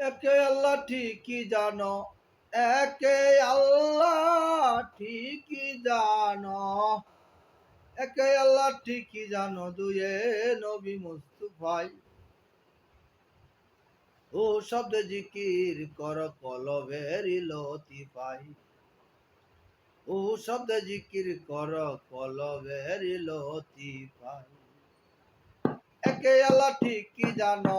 একে আল্লাহ ঠিকই জানো, একে আল্লাহ ঠিকই জানো, একে আল্লাহ ঠিকই জানো দুয়ে নবী মুস্তুফাই। ও শব্দ জিকির কর কলবের লতি পাই ও শব্দ জিকির কর কলবের লতি পাই একে আল্লাহ ঠিকই জানো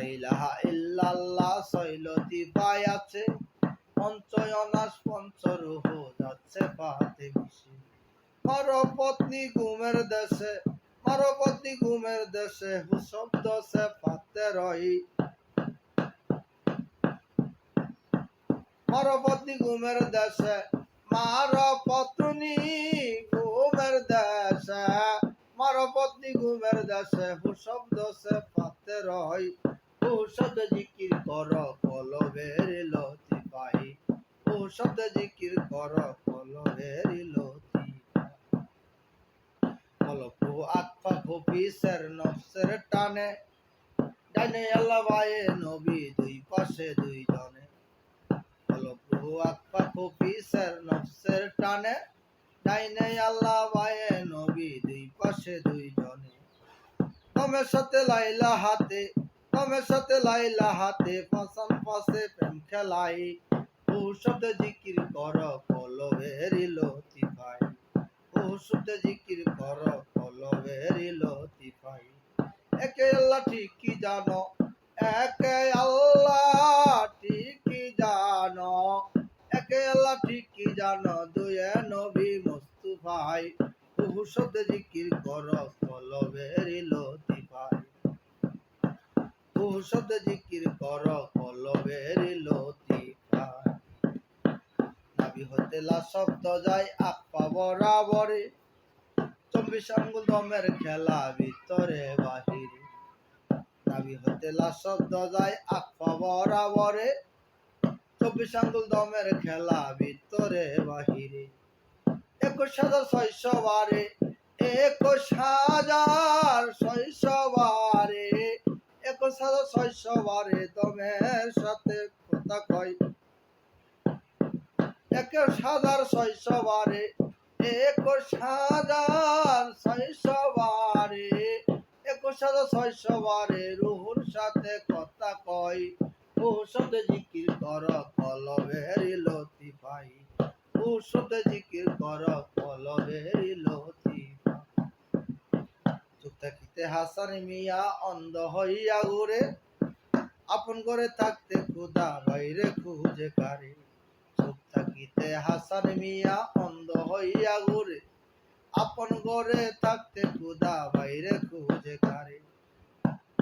লাইলাহা ইল্লাল্লাহ শৈলতি পাই আছে। পঞ্চয়নাশ পঞ্চরুহ যাচ্ছে পাতে মিশি। মার পত্নী ঘুমের দেশে, মার পত্নী ঘুমের দেশে শব্দ সে পাতে রই মার পত্নী ঘুমের দেশে, মার পত্নী ঘুমের দেশে, মার পত্নী ঘুমের দেশে শব্দ সে পাতে রই শব্দ জিকির কর, কলবের লতি পাই। ও শব্দ জিকির কর, কলবের লতি কলপু আত্মা ভবিসের নফসের টানে, ডাইনে আল্লাহ নবী দুই পাশে দুই জনে কলপু আত্মা ভবিসের নফসের টানে, ডাইনে আল্লাহ বায়ে নবী দুই পাশে দুই জনে তমের সাথে লাইলা হাতে তমের সাথে লাইলা হাতে পাশান পাশে প্রেম খেলাই। শব্দ জিকির কর কলবের লতি পাই শব্দ জিকির কর কলবের লতি পাই একে আল্লাহ ঠিকই জানো, একে আল্লাহ ঠিকই জানো। একে আল্লাহ ঠিকই জানো, দুয়ে নবী মুস্তুফাই। শব্দ জিকির কর কলবের লতি শব্দ জিকির কর কলবের লতি নাবি হতে শব্দ যায় আপা বরাবরে। চব্বিশ আঙ্গুল দমের খেলা ভিতরে বাহিরে। নাবি হতে শব্দ যায় আপা বরাবরে। চব্বিশ আঙ্গুল দমের খেলা ভিতরে বাহিরে। একুশ হাজার ছয়শো বারে, একুশ হাজার ছয়শো বারে। হাজার ছয়শো বারে দমের সাথে কথা কয়। একুশ হাজার ছয়শো বারে একুশ হাজার ছয়শো বারে একুশ হাজার বারে রুহুর সাথে কথা কয়। ও জিকির কর কলবের লতি পাই ও জিকির কর হাসান মিয়া অন্ধ হইয়া ঘুরে আপন করে থাকতে খুদা বাইরে খুঁজে কারে। চুপ থাকিতে হাসান মিয়া অন্ধ হইয়া ঘুরে আপন ঘরে থাকতে খুদা বাইরে খুঁজে কারে।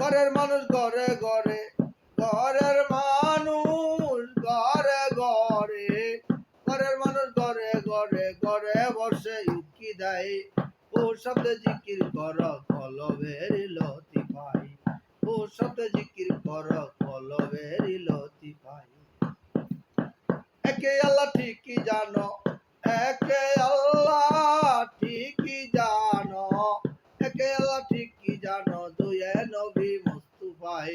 ঘরের মানুষ ঘরে ঘরে, ঘরের মানুষ ঘরে ঘরে। ঘরের মানুষ ঘরে ঘরে ঘরে বসে ইউকি দেয়। ও শব্দ জিকির কর, কলবের লতি পাই। ও শব্দ জিকির কর, কলবের লতি পাই। একে আল্লাহ ঠিকই জানো, একে আল্লাহ ঠিকই জানো, একে আল্লাহ ঠিকই জানো, দুয়ে নবী মুস্তুফাই।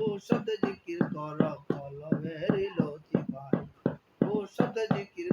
ও শব্দ জিকির কর, কলবের লতি পাই। ও শব্দ জিকির